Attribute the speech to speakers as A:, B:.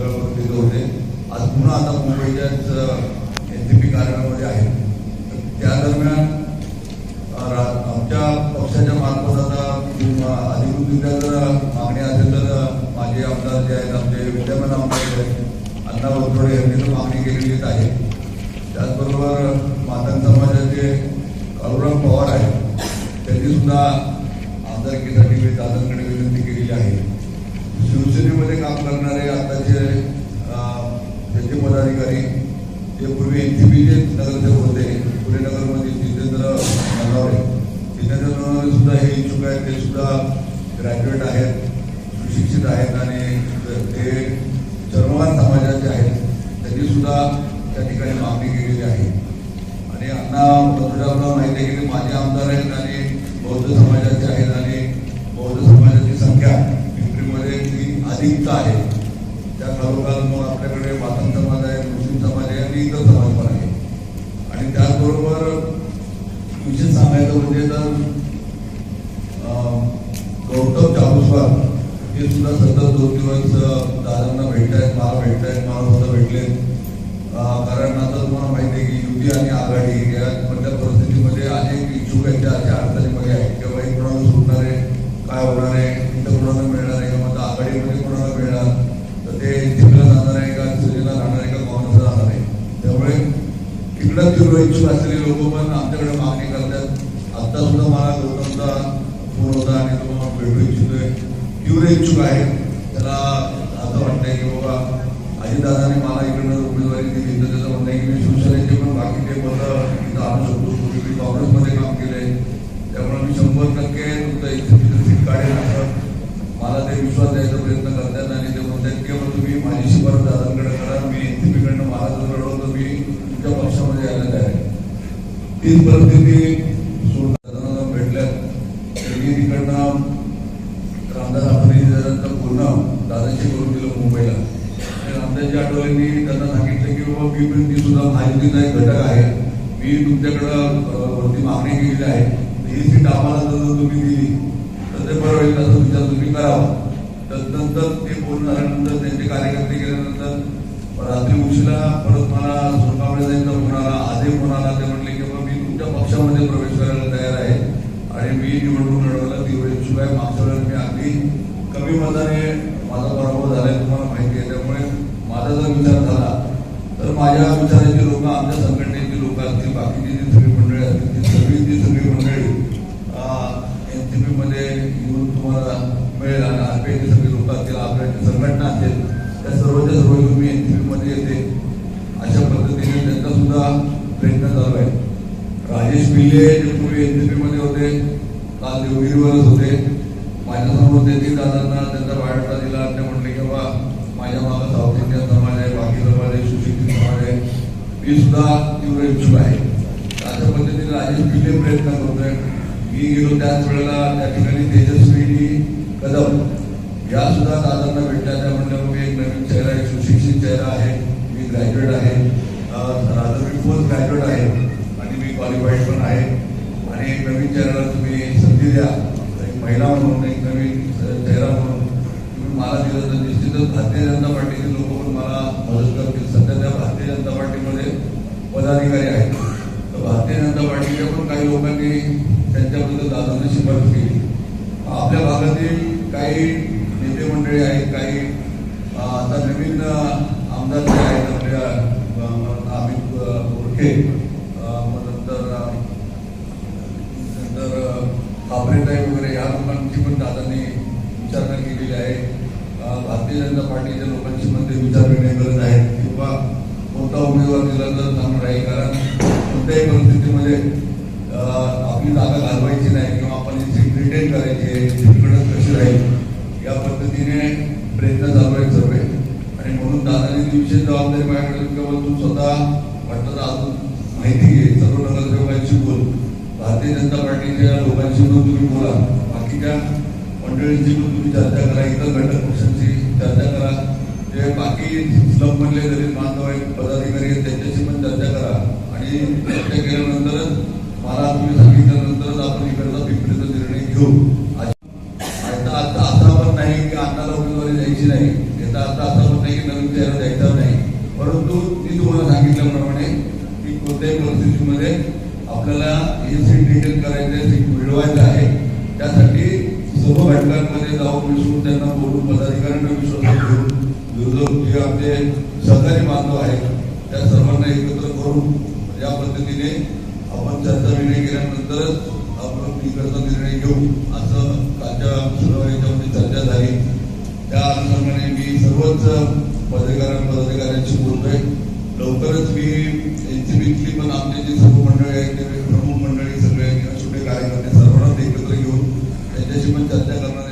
A: प्रफुल्ल होते. आज पुन्हा आता मुंबईच्याच एन सी पी कार्यालयामध्ये आहे त्या दरम्यान आमच्या पक्षाच्या मार्फत आता अधिकृतरित्या जर मागणी असेल तर माझे आमदार जे आहेत आमचे विद्यमान आमदार जे आहेत अण्णा वरथोडे यांनी तर मागणी केलेलीच आहे. त्याचबरोबर मातन समाजाचे अरुराम पवार आहेत त्यांनी सुद्धा आमदारकीसाठी दादांकडे विनंती केलेली आहे. शिवसेनेमध्ये काम करणारे आताचे त्यांचे पदाधिकारी जे पूर्वी एनसीबीचे नगरसेवक होते पुणे नगरमध्ये जितेंद्र नगावरे जितेंद्र सुद्धा हे इच्छुक आहेत ते सुद्धा ग्रॅज्युएट आहेत सुशिक्षित आहेत आणि ते चर्मवान समाजाचे आहेत. त्यांनी सुद्धा त्या ठिकाणी मागणी केलेली आहे. आणि अण्णा बदलावला माहिती आहे की माझे आमदार आहेत आणि बौद्ध समाजाचे आहेत ती आहे. त्या खालोखाल मग आपल्याकडे मातंग समाज आहे मुस्लिम समाज आहे आणि इतर समाज पण आहे. आणि त्याचबरोबर विशेष सांगायचं म्हणजे तर गौतम चालुस्वार हे सुद्धा सतत दोन दिवस दादांना भेटत आहेत मला भेटत आहेत मला सुद्धा भेटले कारण आता तुम्हाला माहिती आहे की युती आणि आघाडी या मधल्या परिस्थितीमध्ये अनेक इच्छुक आहेत त्या अशा अडचणीमध्ये आहेत किंवा एक कोणाला सुटणार आहे काय होणार आहे इथं कोणाला मिळणार आहे किंवा आता आघाडीमध्ये कोणाला मिळणार तर ते जिल्हा जाणार आहे का शिवसेना जाणार आहे का काँग्रेसला जाणार आहे त्यामुळे इकडं तीव्र इच्छुक असलेले लोक पण आमच्याकडे मागणी करतात. आता सुद्धा मला गौतमचा फोन होता आणि तो मला भेटू इच्छितोय. तीव्र इच्छुक आहे. त्याला असं वाटतंय की बाबा अजितदादाने मला इकडनं उमेदवारी दिली. तर त्याचं म्हणणं आहे की मी शिवसेनेचे पण बाकीचे पदं इथं आणू शकतो. पूर्वी मी काँग्रेसमध्ये काम केलंय. त्यामुळे मी शंभर टक्के तुमचं इथे सीट काढेल असं मला ते विश्वास द्यायचा प्रयत्न करतात आणि ते म्हणतात की बाबा तुम्ही माझी शिफारस दादांकडे करा मी एनसीपीकडनं मला जर लढवलं मी तुमच्या पक्षामध्ये यायला तयार आहे तीच परिस्थिती भेटल्या. भेटल्यात तिकडनं रामदास आठवणीचं पूर्ण दादाशी करून दिलं मुंबईला. आणि रामदासजी आठवलेंनी त्यांना सांगितलं की बाबा मी पण ती सुद्धा महायुतीचा एक घटक आहे. मी तुमच्याकडं वरती मागणी केलेली आहे. ही सीट आम्हाला जर तुम्ही दिली तर ते बरं होईल असं विचार तुम्ही करावा. पक्षामध्ये प्रवेश करायला तयार आहे. आणि मी निवडणूक लढवायला तीव्र इच्छुक आहे मागच्या मी अगदी कमी मताने माझा पराभव झालाय तुम्हाला माहिती आहे. त्यामुळे माझा जर विचार झाला तर माझ्या विचाराची लोक आमच्या संघटनेची लोक असतील बाकीची जी सगळी मंडळी असतील ती सगळी ती सगळी मंडळी एनसीपी मध्ये येऊन तुम्हाला मिळेल आणि आरपीआयची सगळी लोक असतील आपल्या संघटना असेल त्या सर्वच्या सर्व येऊन मी पी मध्ये येते. अशा पद्धतीने त्यांचा सुद्धा प्रयत्न चालू आहे. राजेश पिल्ले जे पूर्वी एनसीपी मध्ये होते. काल देवगिरीवरच होते. माझ्यासमोर त्यांनी दादांना त्यांचा बायोडाटा दिला. ते म्हणले की बा माझ्या मागं साऊथ इंडियन समाज आहे बाकी समाज आहे सुशिक्षित समाज आहे. मी सुद्धा तीव्र इच्छुक आहे. अशा पद्धतीने राजेश पिल्ले प्रयत्न करतोय. मी गेलो त्याच वेळेला त्या ठिकाणी तेजस्वी कदम. या सुद्धा दादांना भेटल्या. त्या म्हणल्या मी एक नवीन चेहरा आहे सुशिक्षित चेहरा आहे. मी ग्रॅज्युएट आहे. अं, मी पोस्ट ग्रॅज्युएट आहे. क्वालिफाईड पण आहे. आणि एक नवीन चेहऱ्याला तुम्ही संधी द्या. एक महिला म्हणून एक नवीन चेहरा म्हणून. तुम्ही मला दिलं तर निश्चितच भारतीय जनता पार्टीचे लोक पण मला मदत करतील. सध्या त्या भारतीय जनता पार्टीमध्ये पदाधिकारी आहेत. तर भारतीय जनता पार्टीच्या पण काही लोकांनी त्यांच्याबद्दल दादांनी शिफारस केली. आपल्या भागातील काही नेते मंडळी आहेत काही आता नवीन आमदार जे आहेत आपल्या अमित अं, कापरेताई वगैरे या लोकांची पण दादांनी विचारणा केलेली आहे. भारतीय जनता पार्टीच्या लोकांची पण ते विचार करणे गरज आहे. किंवा कोणता उमेदवार दिला तर चांगला राहील. कारण कोणत्याही परिस्थितीमध्ये आपली जागा घालवायची नाही किंवा आपण सीट रिटेन करायची आहे तिकडे कशी राहील या पद्धतीने प्रयत्न चालू आहेत सर्व. आणि म्हणून दादाने ती विशेष जबाबदारी माझ्याकडे केवळ तू स्वतः वाटतं तर अजून माहिती घे सर्व नगरसेवकांशी बोल. भारतीय जनता पार्टीच्या लोकांशी पण तुम्ही बोला. बाकीच्या मंडळींची पण तुम्ही चर्चा करा. इतर घटक पक्षांची चर्चा करा. जे बाकी स्लम मधले दलित बांधव आहेत पदाधिकारी आहेत त्यांच्याशी पण चर्चा करा. आणि चर्चा केल्यानंतरच मला तुम्ही सांगितल्यानंतरच आपण इकडचा पिंपरीचा निर्णय घेऊ. आता आता असा पण नाही की आताला उमेदवारी द्यायची नाही. याचा अर्थ असा पण नाही की नवीन चेहरा द्यायचा नाही. परंतु मी तुम्हाला सांगितल्याप्रमाणे की परिस्थितीमध्ये आपल्याला हे सीट डिटेल करायचे सीट मिळवायचं आहे. त्यासाठी सर्व घटकांमध्ये जाऊन मिसळून त्यांना बोलून पदाधिकाऱ्यांना विश्वास घेऊन जो जे आपले सहकारी बांधव आहेत त्या सर्वांना एकत्र करून या पद्धतीने आपण चर्चा निर्णय केल्यानंतरच आपण इकडचा निर्णय घेऊ असं कालच्या सुनावणीच्यामध्ये चर्चा झाली. त्या अनुषंगाने मी सर्वच पदाधिकाऱ्या पदाधिकाऱ्यांशी बोलतोय. लवकरच मी एनसीबीतली पण आमचे जे सर्व मंडळी आहेत प्रमुख मंडळी सगळे किंवा छोटे कार्यकर्ते सर्वांनाच एकत्र घेऊन त्यांच्याशी पण चर्चा करणार